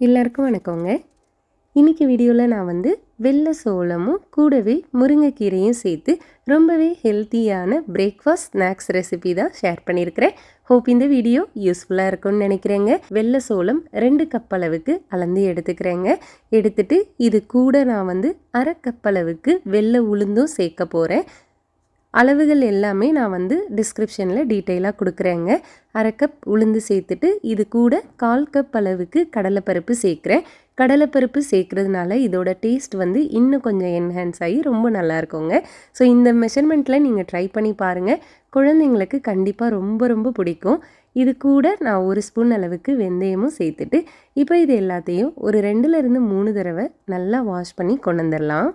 எல்லாருக்கும் வணக்கங்க. இன்றைக்கி வீடியோவில் நான் வந்து வெள்ளை சோளமும் கூடவே முருங்கைக்கீரையும் சேர்த்து ரொம்பவே ஹெல்த்தியான பிரேக்ஃபாஸ்ட் ஸ்நாக்ஸ் ரெசிபி தான் ஷேர் பண்ணியிருக்கிறேன். ஹோப் இந்த வீடியோ யூஸ்ஃபுல்லாக இருக்கும்னு நினைக்கிறேங்க. வெள்ளை சோளம் ரெண்டு கப் அளவுக்கு அளந்து எடுத்துக்கிறேங்க. எடுத்துட்டு இது கூட நான் வந்து அரை கப் அளவுக்கு வெள்ளை உளுந்தும் சேர்க்க போகிறேன் அளவுகள் எல்லாமே நான் வந்து டிஸ்கிரிப்ஷனில் டீட்டெயிலாக கொடுக்குறேங்க. அரை கப் உளுந்து சேர்த்துட்டு இது கூட கால் கப் அளவுக்கு கடலைப்பருப்பு சேர்க்குறேன். கடலைப்பருப்பு சேர்க்குறதுனால இதோட டேஸ்ட் வந்து இன்னும் கொஞ்சம் என்ஹான்ஸ் ஆகி ரொம்ப நல்லா இருக்குங்க. ஸோ இந்த மெஷர்மெண்ட்டில் நீங்கள் ட்ரை பண்ணி பாருங்கள் குழந்தைங்களுக்கு கண்டிப்பாக ரொம்ப ரொம்ப பிடிக்கும். இது கூட நான் ஒரு ஸ்பூன் அளவுக்கு வெந்தயமும் சேர்த்துட்டு இப்போ இது எல்லாத்தையும் ஒரு ரெண்டுலேருந்து மூணு தடவை நல்லா வாஷ் பண்ணி கொண்டு வந்துடலாம்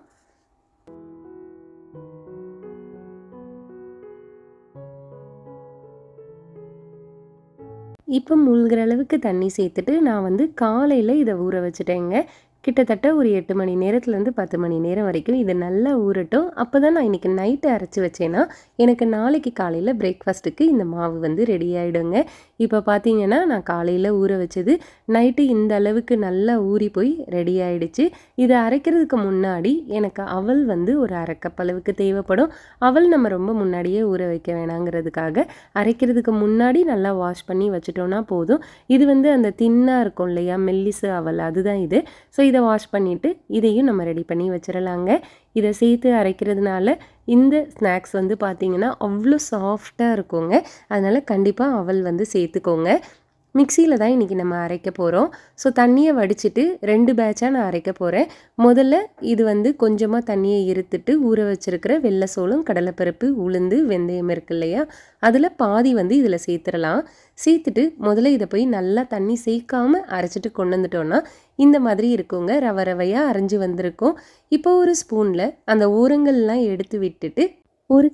இப்போ முழுகிற அளவுக்கு தண்ணி சேர்த்துட்டு நான் வந்து காலையில் இதை ஊற வச்சுட்டேங்க. கிட்டத்தட்ட ஒரு எட்டு மணி நேரத்துலேருந்து பத்து மணி நேரம் வரைக்கும் இது நல்லா ஊறட்டும். அப்போ தான் நான் இன்றைக்கி நைட்டு அரைச்சி வச்சேன்னா எனக்கு நாளைக்கு காலையில் பிரேக்ஃபாஸ்ட்டுக்கு இந்த மாவு வந்து ரெடி ஆகிடுங்க இப்போ பார்த்தீங்கன்னா நான் காலையில் ஊற வச்சது நைட்டு இந்த அளவுக்கு நல்லா ஊறி போய் ரெடி ஆகிடுச்சு இதை அரைக்கிறதுக்கு முன்னாடி எனக்கு அவல் வந்து ஒரு அரைக்கப் அளவுக்கு தேவைப்படும். அவல் நம்ம ரொம்ப முன்னாடியே ஊற வைக்க வேணாங்கிறதுக்காக அரைக்கிறதுக்கு முன்னாடி நல்லா வாஷ் பண்ணி வச்சுட்டோன்னா போதும். இது வந்து அந்த தின்னாக இருக்கும் இல்லையா மெல்லிசு அவல் அதுதான் இது. ஸோ இதை வாஷ் பண்ணிவிட்டு இதையும் நம்ம ரெடி பண்ணி வச்சிடலாங்க இதை சேர்த்து அரைக்கிறதுனால இந்த ஸ்நாக்ஸ் வந்து பார்த்திங்கன்னா அவ்வளோ சாஃப்டாக இருக்குங்க. அதனால் கண்டிப்பாக அவல் வந்து சேர்த்துக்கோங்க. மிக்சியில் தான் இன்றைக்கி நம்ம அரைக்க போகிறோம் ஸோ தண்ணியை வடிச்சிட்டு ரெண்டு பேட்சாக நான் அரைக்க போகிறேன் முதல்ல இது வந்து கொஞ்சமாக தண்ணியை இருத்துட்டு ஊற வச்சுருக்கிற வெள்ளை சோளம் கடலைப்பருப்பு உளுந்து வெந்தயம் இருக்கு இல்லையா? அதில் பாதி வந்து இதில் சேர்த்துடலாம். சேர்த்துட்டு முதல்ல இதை போய் நல்லா தண்ணி சேர்க்காமல் அரைச்சிட்டு கொண்டு வந்துட்டோன்னா இந்த மாதிரி இருக்குங்க. ரவ ரவையாக அரைஞ்சி வந்திருக்கும். இப்போ ஒரு ஸ்பூனில் அந்த ஊரங்கள்லாம் எடுத்து விட்டுட்டு ஒரு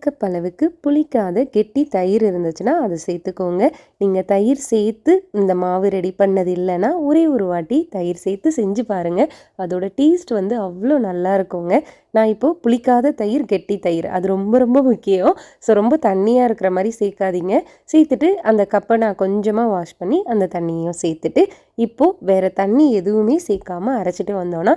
புளிக்காத கெட்டி தயிர் இருந்துச்சுன்னா அதை சேர்த்துக்கோங்க. நீங்கள் தயிர் சேர்த்து இந்த மாவு ரெடி பண்ணது இல்லைன்னா ஒரே ஒரு வாட்டி தயிர் சேர்த்து செஞ்சு பாருங்கள் அதோட டேஸ்ட் வந்து அவ்வளோ நல்லா இருக்குங்க. நான் இப்போது புளிக்காத தயிர் கெட்டி தயிர் அது ரொம்ப ரொம்ப முக்கியம். ஸோ ரொம்ப தண்ணியாக இருக்கிற மாதிரி சேர்க்காதீங்க. சேர்த்துட்டு அந்த கப்பை நான் கொஞ்சமாக வாஷ் பண்ணி அந்த தண்ணியும் சேர்த்துட்டு இப்போது வேறு தண்ணி எதுவுமே சேர்க்காமல் அரைச்சிட்டு வந்தோன்னா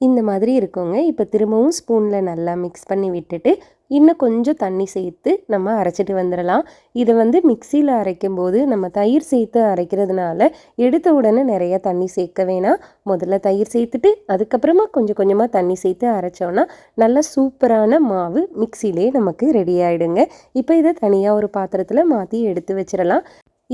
இந்த மாதிரி இருக்குங்க. இப்போ திரும்பவும் ஸ்பூனில் நல்லா மிக்ஸ் பண்ணி விட்டுட்டு இன்னும் கொஞ்சம் தண்ணி சேர்த்து நம்ம அரைச்சிட்டு வந்துடலாம். இதை வந்து மிக்சியில் அரைக்கும் போது நம்ம தயிர் சேர்த்து அரைக்கிறதுனால எடுத்த உடனே நிறைய தண்ணி சேர்க்க வேணாம். முதல்ல தயிர் சேர்த்துட்டு அதுக்கப்புறமா கொஞ்சம் கொஞ்சமாக தண்ணி சேர்த்து அரைச்சோன்னா நல்லா சூப்பரான மாவு மிக்சிலே நமக்கு ரெடி ஆகிடுங்க இப்போ இதை தனியாக ஒரு பாத்திரத்தில் மாற்றி எடுத்து வச்சிடலாம்.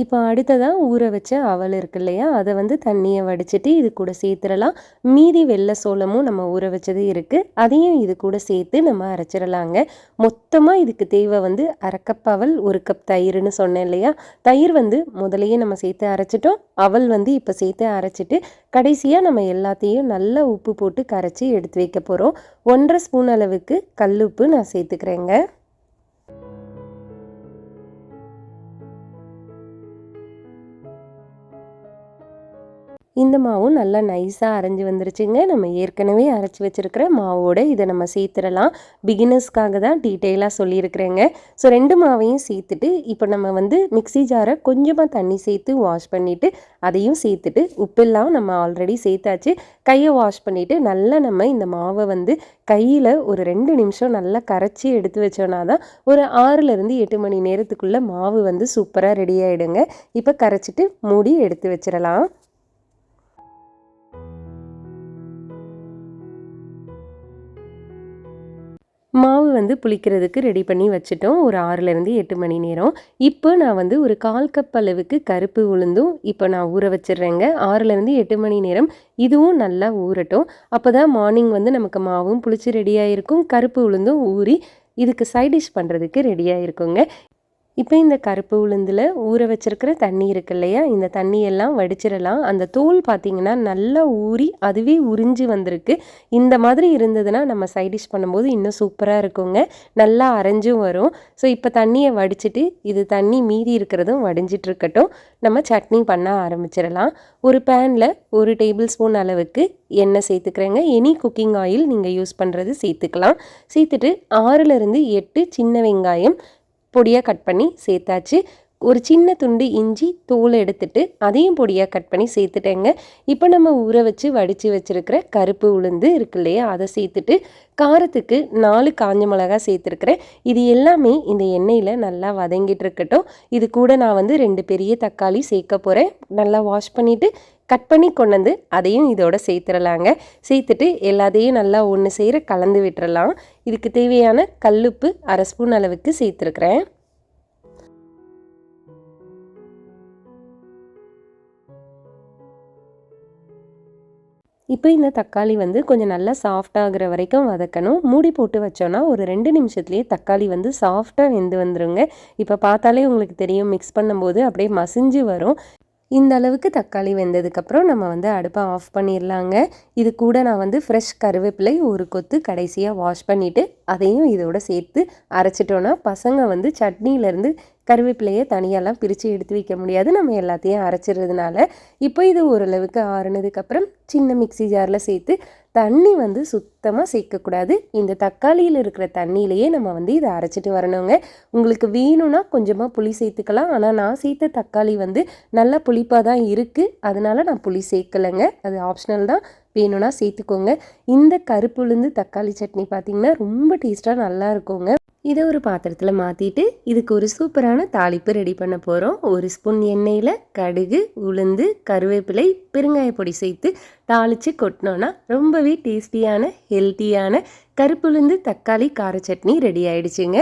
இப்போ அடுத்ததாக ஊற வச்ச அவல் இருக்கு இல்லையா? அதை வந்து தண்ணியை வடிச்சிட்டு இது கூட சேர்த்துடலாம். மீதி வெள்ளை சோளமும் நம்ம ஊற வச்சது இருக்குது அதையும் இது கூட சேர்த்து நம்ம அரைச்சிடலாங்க. மொத்தமாக இதுக்கு தேவை வந்து அரை கப் அவல் ஒரு கப் தயிர்னு சொன்னேன் இல்லையா? தயிர் வந்து முதலையே நம்ம சேர்த்து அரைச்சிட்டோம். அவல் வந்து இப்போ சேர்த்து அரைச்சிட்டு கடைசியாக நம்ம எல்லாத்தையும் நல்லா உப்பு போட்டு கரைச்சி எடுத்து வைக்க போகிறோம் ஒன்றரை ஸ்பூன் அளவுக்கு கல் உப்பு நான் சேர்த்துக்கிறேங்க. இந்த மாவும் நல்லா நைஸாக அரைஞ்சி வந்துருச்சுங்க. நம்ம ஏற்கனவே அரைச்சி வச்சுருக்கிற மாவோடு இதை நம்ம சேர்த்துடலாம். பிகினர்ஸ்க்காக தான் டீட்டெயிலாக சொல்லியிருக்கிறேங்க. ஸோ ரெண்டு மாவையும் சேர்த்துட்டு இப்போ நம்ம வந்து மிக்சி ஜாரை கொஞ்சமாக தண்ணி சேர்த்து வாஷ் பண்ணிவிட்டு அதையும் சேர்த்துட்டு உப்பெல்லாம் நம்ம ஆல்ரெடி சேர்த்தாச்சு. கையை வாஷ் பண்ணிவிட்டு நல்லா நம்ம இந்த மாவை வந்து கையில் ஒரு ரெண்டு நிமிஷம் நல்லா கரைச்சி எடுத்து வச்சோன்னா தான் ஒரு ஆறுலேருந்து எட்டு மணி நேரத்துக்குள்ளே மாவு வந்து சூப்பராக ரெடி ஆகிடுங்க இப்போ கரைச்சிட்டு மூடி எடுத்து வச்சிடலாம். மாவு வந்து புளிக்கிறதுக்கு ரெடி பண்ணி வச்சுட்டோம். ஒரு ஆறுலேருந்து எட்டு மணி நேரம். இப்போ நான் வந்து ஒரு கால் கப் அளவுக்கு கருப்பு உளுந்தும் இப்போ நான் ஊற வச்சிடுறேங்க. ஆறுலேருந்து எட்டு மணி நேரம். இதுவும் நல்லா ஊறட்டும். அப்போ தான் மார்னிங் வந்து நமக்கு மாவும் புளிச்சு ரெடியாக இருக்கும் கருப்பு உளுந்தும் ஊறி இதுக்கு சைட் டிஷ் பண்ணுறதுக்கு ரெடியாக இருக்குங்க இப்போ இந்த கருப்பு உளுந்தில் ஊற வச்சிருக்கிற தண்ணி இருக்கு இல்லையா? இந்த தண்ணியெல்லாம் வடிச்சிடலாம். அந்த தோல் பார்த்திங்கன்னா நல்லா ஊறி அதுவே உறிஞ்சி வந்திருக்கு. இந்த மாதிரி இருந்ததுன்னா நம்ம சைடிஷ் பண்ணும்போது இன்னும் சூப்பராக இருக்குங்க. நல்லா அரைஞ்சும் வரும். ஸோ இப்போ தண்ணியை வடிச்சிட்டு இது தண்ணி மீதி இருக்கிறதும் வடிஞ்சிட்டு இருக்கட்டும். நம்ம சட்னி பண்ண ஆரம்பிச்சிடலாம். ஒரு பேனில் ஒரு டேபிள் ஸ்பூன் அளவுக்கு எண்ணெய் சேர்த்துக்கிறேங்க. எனி குக்கிங் ஆயில் நீங்கள் யூஸ் பண்ணுறது சேர்த்துக்கலாம். சேர்த்துட்டு ஆறுலேருந்து எட்டு சின்ன வெங்காயம் பொடியாக கட் பண்ணி சேர்த்தாச்சு. ஒரு சின்ன துண்டு இஞ்சி தோல் எடுத்துட்டு அதையும் பொடியாக கட் பண்ணி சேர்த்துட்டேங்க. இப்போ நம்ம ஊற வச்சு வடித்து வச்சுருக்கிற கருப்பு உளுந்து இருக்கு இல்லையா அதை சேர்த்துட்டு காரத்துக்கு நாலு காஞ்ச மிளகா சேர்த்துருக்குறேன். இது எல்லாமே இந்த எண்ணெயில் நல்லா வதங்கிட்டு இருக்கட்டும். இது கூட நான் வந்து ரெண்டு பெரிய தக்காளி சேர்க்க போகிறேன் நல்லா வாஷ் பண்ணிவிட்டு கட் பண்ணி கொண்டு வந்து அதையும் இதோட சேர்த்துடலாங்க சேர்த்துட்டு எல்லாத்தையும் நல்லா ஒன்று சேர கலந்து விட்டுறலாம். இதுக்கு தேவையான கல்லுப்பு அரை ஸ்பூன் அளவுக்கு சேர்த்துருக்குறேன். இப்போ இந்த தக்காளி வந்து கொஞ்சம் நல்லா சாஃப்டாகிற வரைக்கும் வதக்கணும். மூடி போட்டு வச்சோன்னா ஒரு ரெண்டு நிமிஷத்துலேயே தக்காளி வந்து சாஃப்டாக வெந்து வந்துருங்க. இப்போ பார்த்தாலே உங்களுக்கு தெரியும் மிக்ஸ் பண்ணும்போது அப்படியே மசிஞ்சு வரும். இந்த அளவுக்கு தக்காளி வெந்ததுக்கப்புறம் நம்ம வந்து அடுப்பை ஆஃப் பண்ணிடலாங்க. இது கூட நான் வந்து ஃப்ரெஷ் கருவேப்பிலை ஒரு கொத்து கடைசியாக வாஷ் பண்ணிவிட்டு அதையும் இதோட சேர்த்து அரைச்சிட்டோன்னா பசங்க வந்து சட்னியிலேருந்து கருவேப்பிலையை தனியாலாம் பிரித்து எடுத்து வைக்க முடியாது. நம்ம எல்லாத்தையும் அரைச்சிடுறதுனால. இப்போ இது ஓரளவுக்கு ஆறுனதுக்கப்புறம் சின்ன மிக்சி ஜாரில் சேர்த்து தண்ணி வந்து சுத்தமாக சேர்க்கக்கூடாது. இந்த தக்காளியில் இருக்கிற தண்ணியிலையே நம்ம வந்து இதை அரைச்சிட்டு வரணுங்க. உங்களுக்கு வேணும்னா கொஞ்சமாக புளி சேர்த்துக்கலாம். ஆனால் நான் சேர்த்த தக்காளி வந்து நல்லா புளிப்பாக தான் இருக்குது அதனால நான் புளி சேர்க்கலைங்க. அது ஆப்ஷனல் தான். வேணும்னா சேர்த்துக்கோங்க. இந்த கருப்பு உளுந்து தக்காளி சட்னி பார்த்திங்கன்னா ரொம்ப டேஸ்ட்டாக நல்லா இருக்குங்க. இதை ஒரு பாத்திரத்தில் மாற்றிட்டு இதுக்கு ஒரு சூப்பரான தாளிப்பு ரெடி பண்ண போகிறோம் ஒரு ஸ்பூன் எண்ணெயில் கடுகு உளுந்து கருவேப்பிலை பெருங்காய பொடி சேர்த்து தாளித்து கொட்டினோன்னா ரொம்பவே டேஸ்டியான ஹெல்த்தியான கருப்புளுந்து தக்காளி கார சட்னி ரெடி ஆயிடுச்சுங்க.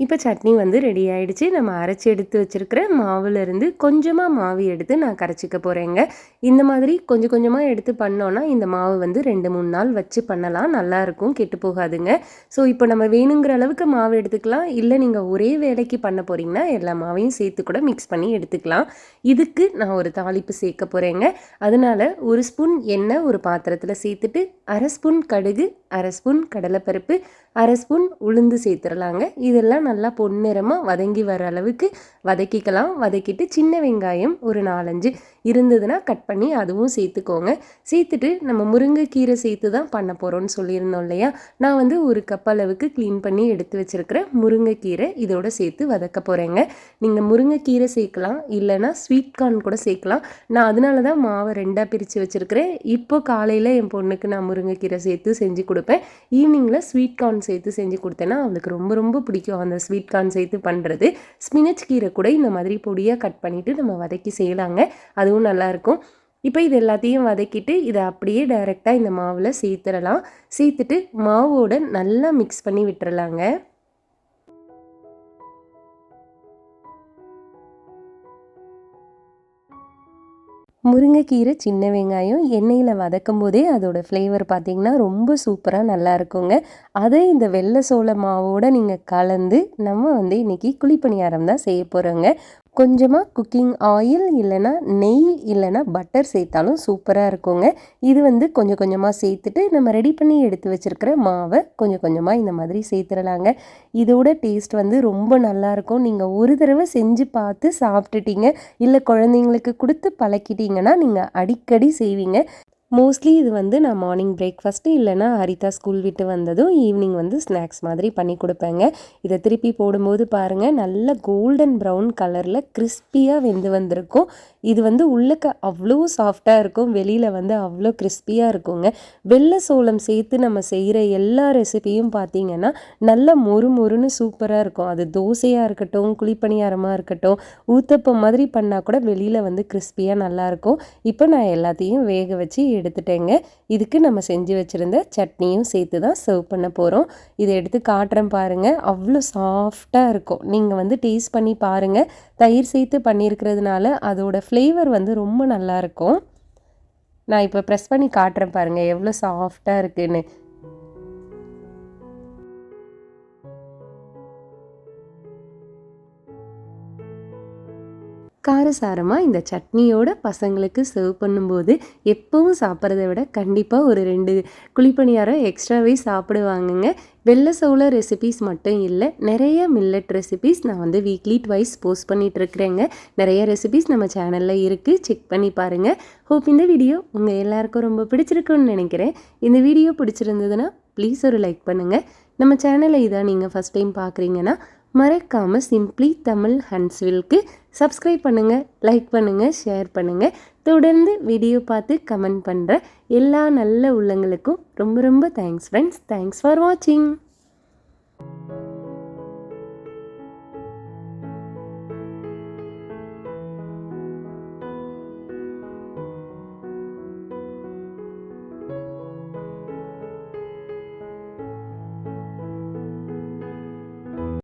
இப்போ சட்னி வந்து ரெடி ஆகிடுச்சு நம்ம அரைச்சி எடுத்து வச்சுருக்கிற மாவுலேருந்து கொஞ்சமாக மாவு எடுத்து நான் கரைச்சிக்க போகிறேங்க இந்த மாதிரி கொஞ்சம் கொஞ்சமாக எடுத்து பண்ணோன்னா இந்த மாவு வந்து ரெண்டு மூணு நாள் வச்சு பண்ணலாம். நல்லாயிருக்கும் கெட்டு போகாதுங்க. ஸோ இப்போ நம்ம வேணுங்கிற அளவுக்கு மாவு எடுத்துக்கலாம். இல்லை நீங்கள் ஒரே வேலைக்கு பண்ண போகிறீங்கன்னா எல்லா மாவையும் சேர்த்து கூட மிக்ஸ் பண்ணி எடுத்துக்கலாம். இதுக்கு நான் ஒரு தாளிப்பு சேர்க்க போகிறேங்க அதனால் ஒரு ஸ்பூன் எண்ணெய் ஒரு பாத்திரத்தில் சேர்த்துட்டு அரை ஸ்பூன் கடுகு அரை ஸ்பூன் கடலைப்பருப்பு அரை ஸ்பூன் உளுந்து சேர்த்துடலாங்க இதெல்லாம் நல்லா பொன்னிறமாக வதங்கி வர அளவுக்கு வதக்கிக்கலாம். வதக்கிட்டு சின்ன வெங்காயம் ஒரு நாலஞ்சு. இருந்ததுன்னா கட் பண்ணி அதுவும் சேர்த்துக்கோங்க. சேர்த்துட்டு நம்ம முருங்கைக்கீரை சேர்த்து தான் பண்ண போகிறோம்னு சொல்லியிருந்தோம் இல்லையா? நான் வந்து ஒரு கப் அளவுக்கு க்ளீன் பண்ணி எடுத்து வச்சுருக்கிற முருங்கைக்கீரை இதோட சேர்த்து வதக்க போகிறேங்க நீங்கள் முருங்கைக்கீரை சேர்க்கலாம் இல்லைனா ஸ்வீட் கார்ன் கூட சேர்க்கலாம். நான் அதனால தான் மாவை ரெண்டாக பிரித்து வச்சுருக்கிறேன். இப்போ காலையில் என் பொண்ணுக்கு நான் முருங்கைக்கீரை சேர்த்து செஞ்சு கொடுப்பேன். ஈவினிங்கில் ஸ்வீட் கார்ன் சேர்த்து செஞ்சு கொடுத்தேன்னா அவளுக்கு ரொம்ப ரொம்ப பிடிக்கும் அந்த ஸ்வீட் கார்ன் சேர்த்து பண்ணுறது ஸ்பினச் கீரை கூட இந்த மாதிரி பொடியாக கட் பண்ணிவிட்டு நம்ம வதக்கி செய்யலாங்க. அதுவும் நல்லாயிருக்கும். இப்போ இது எல்லாத்தையும் வதக்கிட்டு இதை அப்படியே டைரெக்டாக இந்த மாவில் சேர்த்துடலாம். சேர்த்துட்டு மாவோட நல்லா மிக்ஸ் பண்ணி விட்டுறலாங்க. முருங்கைக்கீரை சின்ன வெங்காயம் எண்ணெயில் வதக்கும் போதே அதோடய ஃப்ளேவர் பார்த்திங்கன்னா ரொம்ப சூப்பராக நல்லா இருக்குங்க அதை இந்த வெள்ளை சோள மாவோடு நீங்கள் கலந்து நம்ம வந்து இன்றைக்கி குழிப்பணியாரம் தான் செய்ய போகிறோங்க கொஞ்சமாக குக்கிங் ஆயில் இல்லைன்னா நெய் இல்லைன்னா பட்டர் சேர்த்தாலும் சூப்பராக இருக்குங்க. இது வந்து கொஞ்சம் கொஞ்சமாக சேர்த்துட்டு நம்ம ரெடி பண்ணி எடுத்து வச்சுருக்கிற மாவை கொஞ்சம் கொஞ்சமாக இந்த மாதிரி சேர்த்துடலாங்க இதோட டேஸ்ட் வந்து ரொம்ப நல்லாயிருக்கும் நீங்கள் ஒரு தடவை செஞ்சு பார்த்து சாப்பிட்டுட்டீங்க. இல்லை குழந்தைங்களுக்கு கொடுத்து பழக்கிட்டீங்கன்னா நீங்கள் அடிக்கடி செய்வீங்க. மோஸ்ட்லி இது வந்து நான் மார்னிங் பிரேக்ஃபாஸ்ட்டு இல்லைனா ஹரிதா ஸ்கூல் விட்டு வந்ததும் ஈவினிங் வந்து ஸ்நாக்ஸ் மாதிரி பண்ணி கொடுப்பேங்க. இதை திருப்பி போடும்போது பாருங்கள் நல்ல கோல்டன் ப்ரௌன் கலரில் கிறிஸ்பியாக வெந்து வந்திருக்கும். இது வந்து உள்ளக்க அவ்வளோ சாஃப்டாக இருக்கும் வெளியில் வந்து அவ்வளோ கிறிஸ்பியாக இருக்குங்க. வெள்ளை சோளம் சேர்த்து நம்ம செய்கிற எல்லா ரெசிபியும் பார்த்தீங்கன்னா நல்ல மொறு மொறுன்னு சூப்பராக இருக்கும். அது தோசையாக இருக்கட்டும் குழிப்பணியாரமாக இருக்கட்டும் ஊத்தப்பம் மாதிரி பண்ணால் கூட வெளியில் வந்து கிறிஸ்பியாக நல்லாயிருக்கும் இப்போ நான் எல்லாத்தையும் வேக வச்சு எடுத்துட்டேங்க. இதுக்கு நம்ம செஞ்சு வச்சுருந்த சட்னியும் சேர்த்து தான் சர்வ் பண்ண போகிறோம் இதை எடுத்து காட்டுறேன் பாருங்கள் அவ்வளோ சாஃப்டாக இருக்கும். நீங்கள் வந்து டேஸ்ட் பண்ணி பாருங்கள் தயிர் சேர்த்து பண்ணியிருக்கிறதுனால அதோட ஃப்ளேவர் வந்து ரொம்ப நல்லாயிருக்கும் நான் இப்போ ப்ரெஸ் பண்ணி காட்டுறேன் பாருங்கள் எவ்வளோ சாஃப்டாக இருக்குன்னு. காரசாரமாக இந்த சட்னியோட பசங்களுக்கு சர்வ் பண்ணும்போது எப்பவும் சாப்பிட்றத விட கண்டிப்பாக ஒரு ரெண்டு குழிப்பணியாரம் எக்ஸ்ட்ராவே சாப்பிடுவாங்கங்க. வெள்ளை சோள ரெசிபீஸ் மட்டும் இல்லை நிறைய மில்லட் ரெசிபீஸ் நான் வந்து வீக்லி ட்வைஸ் போஸ்ட் பண்ணிகிட்ருக்குறேங்க நிறைய ரெசிபீஸ் நம்ம சேனலில் இருக்குது செக் பண்ணி பாருங்கள் ஹோப் இந்த வீடியோ உங்கள் எல்லாருக்கும் ரொம்ப பிடிச்சிருக்குன்னு நினைக்கிறேன். இந்த வீடியோ பிடிச்சிருந்ததுன்னா ப்ளீஸ் ஒரு லைக் பண்ணுங்கள் நம்ம சேனலை இதான் நீங்கள் ஃபஸ்ட் டைம் பார்க்குறீங்கன்னா மறக்காமல் சிம்ப்ளி தமிழ் ஹன்ஸ்வில்க்கு சப்ஸ்கிரைப் பண்ணுங்கள் லைக் பண்ணுங்கள் ஷேர் பண்ணுங்கள் தொடர்ந்து வீடியோ பார்த்து கமெண்ட் பண்ணுற எல்லா நல்ல உள்ளங்களுக்கும் ரொம்ப ரொம்ப தேங்க்ஸ் ஃப்ரெண்ட்ஸ் தேங்க்ஸ் ஃபார் வாட்சிங்